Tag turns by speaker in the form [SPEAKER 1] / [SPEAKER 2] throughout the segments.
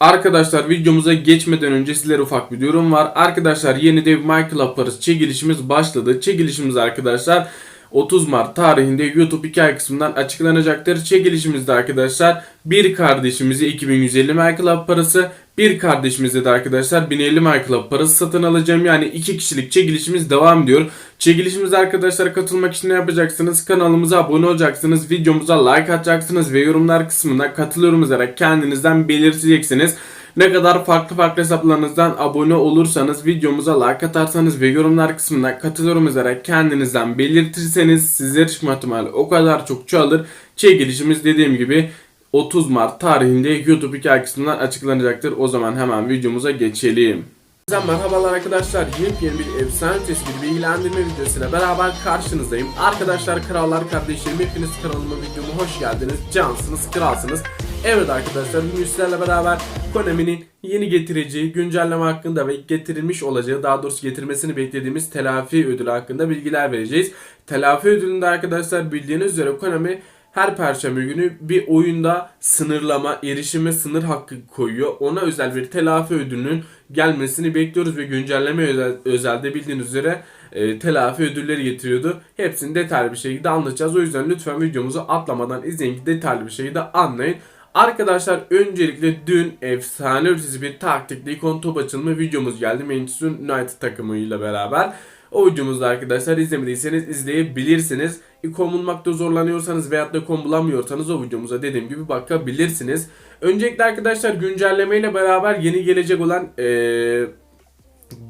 [SPEAKER 1] Arkadaşlar videomuza geçmeden önce sizlere ufak bir durum var. Arkadaşlar yeni dev Michael Paris çekilişimiz başladı. Çekilişimiz arkadaşlar 30 Mart tarihinde YouTube hikaye kısmından açıklanacaktır. Çekilişimizde arkadaşlar bir kardeşimize 2150 Michael parası, bir kardeşimize de arkadaşlar 1050 Michael parası satın alacağım. Yani iki kişilik çekilişimiz devam ediyor. Çekilişimize arkadaşlar katılmak için ne yapacaksınız? Kanalımıza abone olacaksınız, videomuza like atacaksınız ve yorumlar kısmına katılıyorum yazarak kendinizden belirteceksiniz. Ne kadar farklı farklı hesaplarınızdan abone olursanız, videomuza like atarsanız ve yorumlar kısmına katılıyorum yazarak kendinizden belirtirseniz sizler çıkma ihtimali o kadar çok çoğalır. Çekilişimiz dediğim gibi 30 Mart tarihinde YouTube hikaye kısmından açıklanacaktır. O zaman hemen videomuza geçelim. Herkese merhabalar arkadaşlar. Yepyeni bir efsane ötesi bir bilgilendirme videosuyla beraber karşınızdayım. Arkadaşlar, krallar, kardeşlerim hepiniz kanalıma videoma hoş geldiniz. Cansınız, kralsınız. Evet arkadaşlar bugün sizlerle beraber Konami'nin yeni getireceği güncelleme hakkında ve getirilmiş olacağı daha doğrusu getirmesini beklediğimiz telafi ödülü hakkında bilgiler vereceğiz. Telafi ödülünde arkadaşlar bildiğiniz üzere Konami her perşembe günü bir oyunda sınırlama, erişime sınır hakkı koyuyor. Ona özel bir telafi ödülünün gelmesini bekliyoruz ve güncelleme özel, özelde bildiğiniz üzere e, telafi ödülleri getiriyordu. Hepsini detaylı bir şekilde anlatacağız. O yüzden lütfen videomuzu atlamadan izleyin ki detaylı bir şekilde anlayın. Arkadaşlar öncelikle dün efsane ötesi bir taktikli ikon top açılma videomuz geldi Manchester United takımıyla beraber. O videomuzda arkadaşlar izlemediyseniz izleyebilirsiniz. İkon bulmakta zorlanıyorsanız veyahut da ikon bulamıyorsanız o videomuza dediğim gibi bakabilirsiniz. Öncelikle arkadaşlar güncellemeyle beraber yeni gelecek olan ee,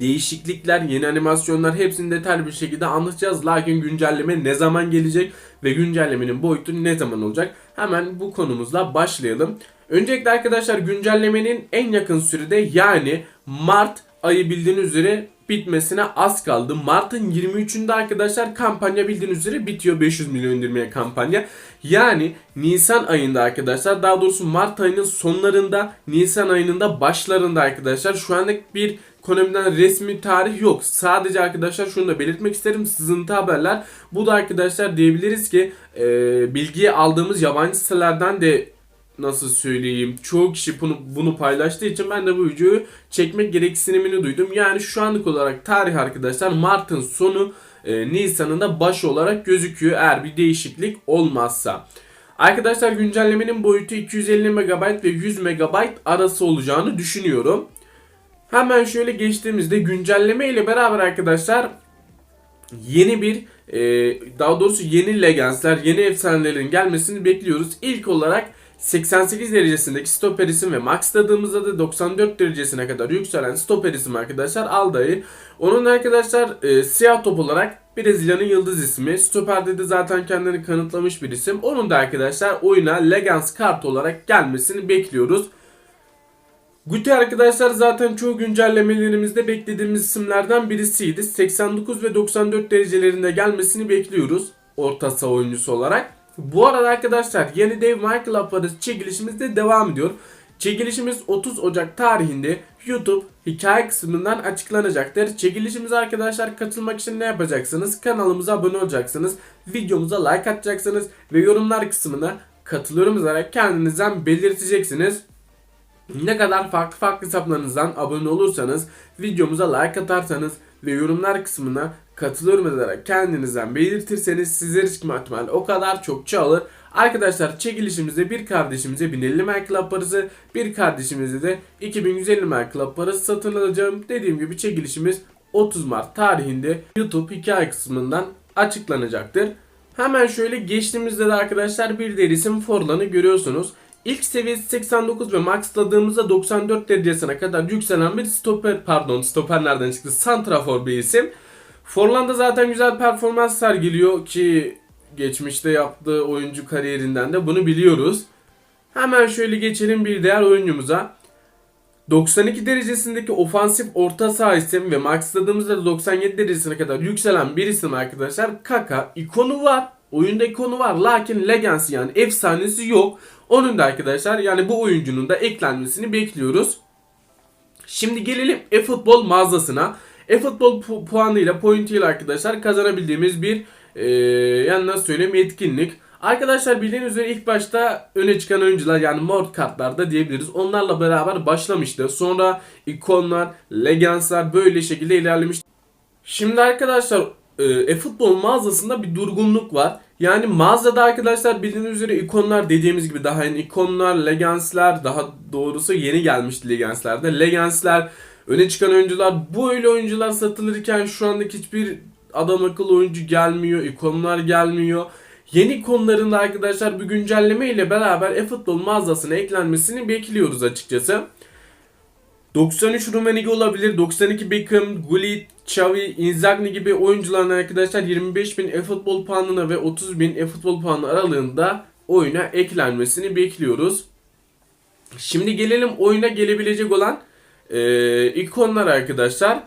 [SPEAKER 1] değişiklikler, yeni animasyonlar hepsini detaylı bir şekilde anlatacağız. Lakin güncelleme ne zaman gelecek ve güncellemenin boyutu ne zaman olacak? Hemen bu konumuzla başlayalım. Öncelikle arkadaşlar güncellemenin en yakın sürede yani Mart ayı bildiğiniz üzere bitmesine az kaldı. Mart'ın 23'ünde arkadaşlar kampanya bildiğiniz üzere bitiyor 500 milyon indirmeye kampanya. Yani Nisan ayında arkadaşlar daha doğrusu Mart ayının sonlarında Nisan ayının da başlarında arkadaşlar şu anlık bir Konami'den resmi tarih yok. Sadece arkadaşlar şunu da belirtmek isterim. Sızıntı haberler. Bu da arkadaşlar diyebiliriz ki e, bilgiyi aldığımız yabancı sitelerden de nasıl söyleyeyim çoğu kişi bunu, bunu paylaştığı için ben de bu videoyu çekmek gereksinimini duydum. Yani şu anlık olarak tarih arkadaşlar Mart'ın sonu e, Nisan'ın da başı olarak gözüküyor eğer bir değişiklik olmazsa. Arkadaşlar güncellemenin boyutu 250 MB ve 100 MB arası olacağını düşünüyorum. Hemen şöyle geçtiğimizde güncelleme ile beraber arkadaşlar yeni bir e, daha doğrusu yeni leganslar, yeni efsanelerin gelmesini bekliyoruz. İlk olarak 88 derecesindeki stoper isim ve maxladığımızda da 94 derecesine kadar yükselen stoper isim arkadaşlar Alda'yı. Onun arkadaşlar e, siyah top olarak Brezilya'nın yıldız ismi. Stoperde de zaten kendini kanıtlamış bir isim. Onun da arkadaşlar oyuna Legans kart olarak gelmesini bekliyoruz. Guti arkadaşlar zaten çoğu güncellemelerimizde beklediğimiz isimlerden birisiydi. 89 ve 94 derecelerinde gelmesini bekliyoruz orta saha oyuncusu olarak. Bu arada arkadaşlar yeni dev Michael Aparız çekilişimiz de devam ediyor. Çekilişimiz 30 Ocak tarihinde YouTube hikaye kısmından açıklanacaktır. Çekilişimize arkadaşlar katılmak için ne yapacaksınız? Kanalımıza abone olacaksınız. Videomuza like atacaksınız ve yorumlar kısmına katılıyorum yazarak kendinizden belirteceksiniz. Ne kadar farklı farklı hesaplarınızdan abone olursanız, videomuza like atarsanız ve yorumlar kısmına katılıyorum yazarak kendinizden belirtirseniz sizler çıkma ihtimali o kadar çok çoğalır. Arkadaşlar çekilişimizde bir kardeşimize 1050 Merkle parası, bir kardeşimize de 2150 Merkle parası satın alacağım. Dediğim gibi çekilişimiz 30 Mart tarihinde YouTube hikaye kısmından açıklanacaktır. Hemen şöyle geçtiğimizde de arkadaşlar bir diğer isim Forlan'ı görüyorsunuz. İlk seviyesi 89 ve maxladığımızda 94 derecesine kadar yükselen bir stoper pardon stoper nereden çıktı? Santrafor bir isim. Forlan da zaten güzel performans sergiliyor ki geçmişte yaptığı oyuncu kariyerinden de bunu biliyoruz. Hemen şöyle geçelim bir diğer oyuncumuza. 92 derecesindeki ofansif orta saha isim ve maxladığımızda da 97 derecesine kadar yükselen bir isim arkadaşlar. Kaka ikonu var. Oyunda ikonu var lakin legacy yani efsanesi yok. Onun da arkadaşlar yani bu oyuncunun da eklenmesini bekliyoruz. Şimdi gelelim e-futbol mağazasına. E-futbol pu- puanıyla, pointiyle arkadaşlar kazanabildiğimiz bir e, yani nasıl söyleyeyim etkinlik. Arkadaşlar bildiğiniz üzere ilk başta öne çıkan oyuncular yani mor kartlarda diyebiliriz. Onlarla beraber başlamıştı. Sonra ikonlar, legendslar böyle şekilde ilerlemiş. Şimdi arkadaşlar e, e-futbol mağazasında bir durgunluk var. Yani mağazada arkadaşlar bildiğiniz üzere ikonlar dediğimiz gibi daha yeni ikonlar, legendsler daha doğrusu yeni gelmişti legendslerde. Legendsler, öne çıkan oyuncular, bu öyle oyuncular satılırken şu andaki hiçbir adam akıllı oyuncu gelmiyor, ikonlar gelmiyor. Yeni ikonların da arkadaşlar bir güncelleme ile beraber e-futbol mağazasına eklenmesini bekliyoruz açıkçası. 93 Rumenigi olabilir. 92 Beckham, Gullit, Xavi, Inzaghi gibi oyuncuların arkadaşlar 25.000 e-futbol puanına ve 30.000 e-futbol puanı aralığında oyuna eklenmesini bekliyoruz. Şimdi gelelim oyuna gelebilecek olan e, ikonlar arkadaşlar.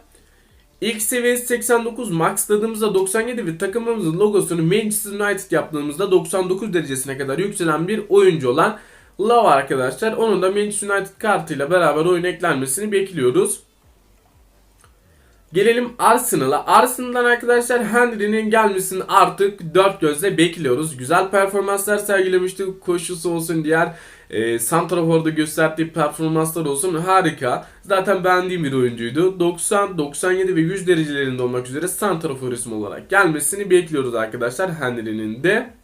[SPEAKER 1] İlk seviyesi 89 maxladığımızda 97 ve takımımızın logosunu Manchester United yaptığımızda 99 derecesine kadar yükselen bir oyuncu olan Love arkadaşlar. Onun da Manchester United kartıyla beraber oyuna eklenmesini bekliyoruz. Gelelim Arsenal'a. Arsenal'dan arkadaşlar Henry'nin gelmesini artık dört gözle bekliyoruz. Güzel performanslar sergilemişti. Koşusu olsun diğer e, Santrafor'da gösterdiği performanslar olsun harika. Zaten beğendiğim bir oyuncuydu. 90, 97 ve 100 derecelerinde olmak üzere Santrafor olarak gelmesini bekliyoruz arkadaşlar Henry'nin de.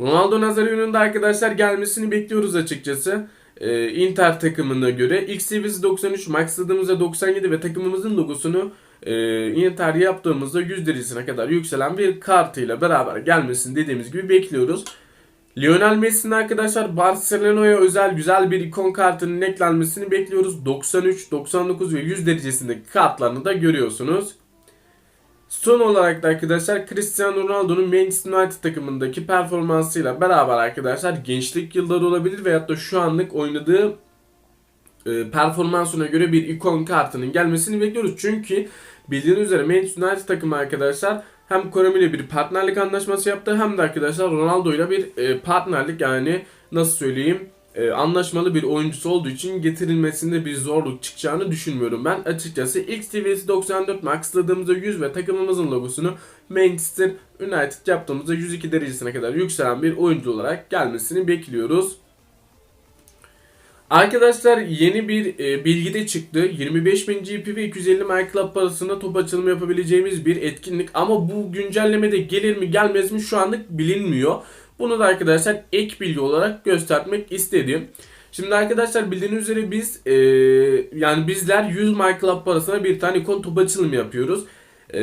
[SPEAKER 1] Ronaldo Nazario'nun da arkadaşlar gelmesini bekliyoruz açıkçası. Ee, Inter takımına göre. ilk seviyesi 93, maxladığımızda 97 ve takımımızın logosunu e, Inter yaptığımızda 100 derecesine kadar yükselen bir kartıyla beraber gelmesini dediğimiz gibi bekliyoruz. Lionel Messi'nin arkadaşlar Barcelona'ya özel güzel bir ikon kartının eklenmesini bekliyoruz. 93, 99 ve 100 derecesindeki kartlarını da görüyorsunuz. Son olarak da arkadaşlar Cristiano Ronaldo'nun Manchester United takımındaki performansıyla beraber arkadaşlar gençlik yılları olabilir veyahut da şu anlık oynadığı e, performansına göre bir ikon kartının gelmesini bekliyoruz. Çünkü bildiğiniz üzere Manchester United takımı arkadaşlar hem Konami ile bir partnerlik anlaşması yaptı hem de arkadaşlar Ronaldo ile bir e, partnerlik yani nasıl söyleyeyim e, anlaşmalı bir oyuncusu olduğu için getirilmesinde bir zorluk çıkacağını düşünmüyorum ben. Açıkçası ilk seviyesi 94 maxladığımızda 100 ve takımımızın logosunu Manchester United yaptığımızda 102 derecesine kadar yükselen bir oyuncu olarak gelmesini bekliyoruz. Arkadaşlar yeni bir e, bilgi de çıktı. 25.000 GP ve 250 MyClub parasına top açılımı yapabileceğimiz bir etkinlik. Ama bu güncellemede gelir mi gelmez mi şu anlık bilinmiyor. Bunu da arkadaşlar ek bilgi olarak göstermek istedim. Şimdi arkadaşlar bildiğiniz üzere biz e, yani bizler 100 MyClub parasına bir tane ikon top açılımı yapıyoruz. E,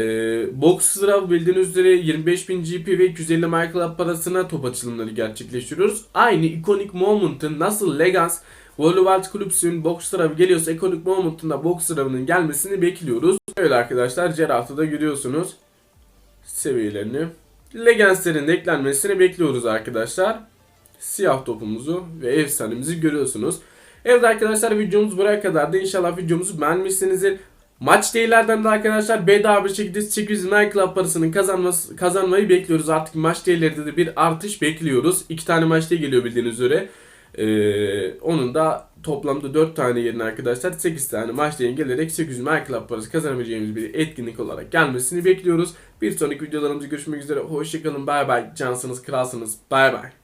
[SPEAKER 1] Box sıra bildiğiniz üzere 25.000 GP ve 250 MyClub parasına top açılımları gerçekleştiriyoruz. Aynı Iconic Moment'ın nasıl Legans Volleybolt Clubs'ün box sırabı geliyorsa Iconic Moment'ın da box sırabının gelmesini bekliyoruz. Öyle arkadaşlar Gerard'ı da görüyorsunuz seviyelerini. Legends'lerin eklenmesini bekliyoruz arkadaşlar. Siyah topumuzu ve efsanemizi görüyorsunuz. Evet arkadaşlar videomuz buraya kadardı. İnşallah videomuzu beğenmişsinizdir. Maç değillerden de arkadaşlar bedava bir şekilde 800 Nike Club parasının kazanması, kazanmayı bekliyoruz. Artık maç değillerde de bir artış bekliyoruz. İki tane maç geliyor bildiğiniz üzere. Ee, onun da toplamda 4 tane yerine arkadaşlar 8 tane maç değin gelerek 800 My Club parası kazanabileceğimiz bir etkinlik olarak gelmesini bekliyoruz. Bir sonraki videolarımızda görüşmek üzere. Hoşçakalın. Bay bay. Cansınız, kralsınız. Bay bay.